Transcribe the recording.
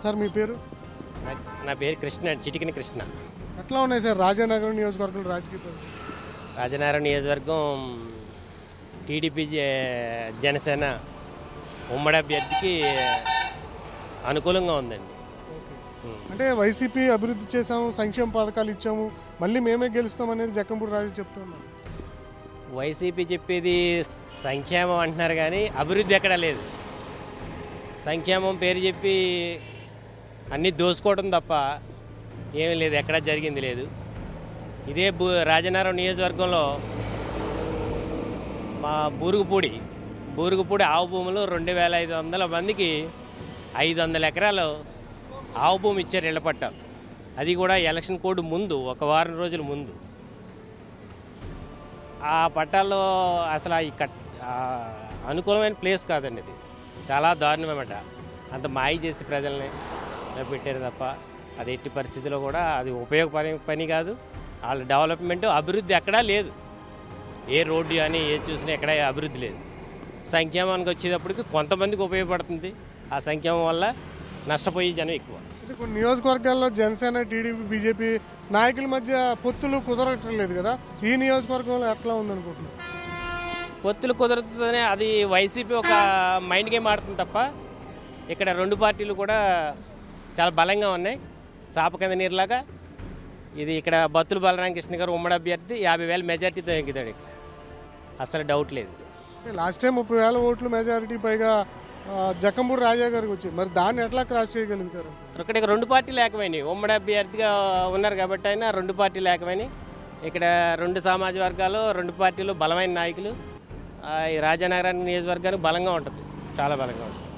Sir మీ పేరు? నా- పేరు కృష్ణ చిటికిన కృష్ణ. ఎట్లా ఉన్నాయి సార్ రాజానగరం నియోజకవర్గంలో రాజకీయ? రాజనారాయణ నియోజకవర్గం టీడీపీ జనసేన ఉమ్మడి అభ్యర్థికి అనుకూలంగా ఉందండి. అంటే వైసీపీ అభివృద్ధి చేసాము సంక్షేమ పథకాలు ఇచ్చాము మళ్ళీ మేమే గెలుస్తాం అనేది జక్కంపూడి రాజు చెప్తున్నాను వైసీపీ చెప్పేది సంక్షేమం అంటున్నారు కానీ అభివృద్ధి ఎక్కడా లేదు. సంక్షేమం పేరు చెప్పి అన్నీ దోసుకోవడం తప్ప ఏమీ లేదు ఎక్కడా జరిగింది లేదు. ఇదే బూ రాజనారాయణ నియోజకవర్గంలో మా బూరుగుపూడి బూరుగుపూడి ఆవు భూములు రెండు వేల ఐదు వందల మందికి ఐదు వందల ఎకరాలు ఆవు భూమి ఇచ్చారు ఇళ్ళ అది కూడా ఎలక్షన్ కోడ్ ముందు ఒక వారం రోజుల ముందు. ఆ పట్టాల్లో అసలు ఈ కట్ అనుకూలమైన ప్లేస్ కాదండి ఇది. చాలా దారుణమట అంత మాయ చేసి ప్రజల్ని. పెట్టారు తప్ప అది ఎట్టి పరిస్థితిలో కూడా అది ఉపయోగపడే పని కాదు. వాళ్ళ డెవలప్మెంట్ అభివృద్ధి ఎక్కడా లేదు. ఏ రోడ్డు కానీ ఏ చూసినా ఎక్కడ అభివృద్ధి లేదు. సంక్షేమానికి వచ్చేటప్పటికి కొంతమందికి ఉపయోగపడుతుంది. ఆ సంక్షేమం వల్ల నష్టపోయే జనం ఎక్కువ. కొన్ని నియోజకవర్గాల్లో జనసేన టీడీపీ బీజేపీ నాయకుల మధ్య పొత్తులు కుదరటం లేదు కదా? ఈ నియోజకవర్గంలో ఎట్లా ఉందనుకుంటున్నాను పొత్తులు కుదురుతుందని అది వైసీపీ ఒక మైండ్ గేమ్ ఆడుతుంది తప్ప ఇక్కడ రెండు పార్టీలు కూడా చాలా బలంగా ఉన్నాయి. సాప కింద నీరులాగా. ఇది ఇక్కడ బత్తుల బలరామకృష్ణ గారు ఉమ్మడి అభ్యర్థి యాభై వేల మెజార్టీతో ఇక్కడ. అసలు డౌట్ లేదు. లాస్ట్ టైం ముప్పై వేల ఓట్లు మెజారిటీ పైగా జక్కంపూడి రాజా గారికి వచ్చాయి. మరి దాన్ని ఎట్లా క్రాస్ చేయగలుగుతారు? ఇక్కడ ఇక రెండు పార్టీలు ఏకమైనవి. ఉమ్మడి అభ్యర్థిగా ఉన్నారు కాబట్టి అయినా రెండు పార్టీలు ఏకమైనవి. ఇక్కడ రెండు సామాజిక వర్గాలు రెండు పార్టీలు బలమైన నాయకులు. ఈ రాజానగరానికి నియోజకవర్గానికి బలంగా ఉంటుంది. చాలా బలంగా ఉంటుంది.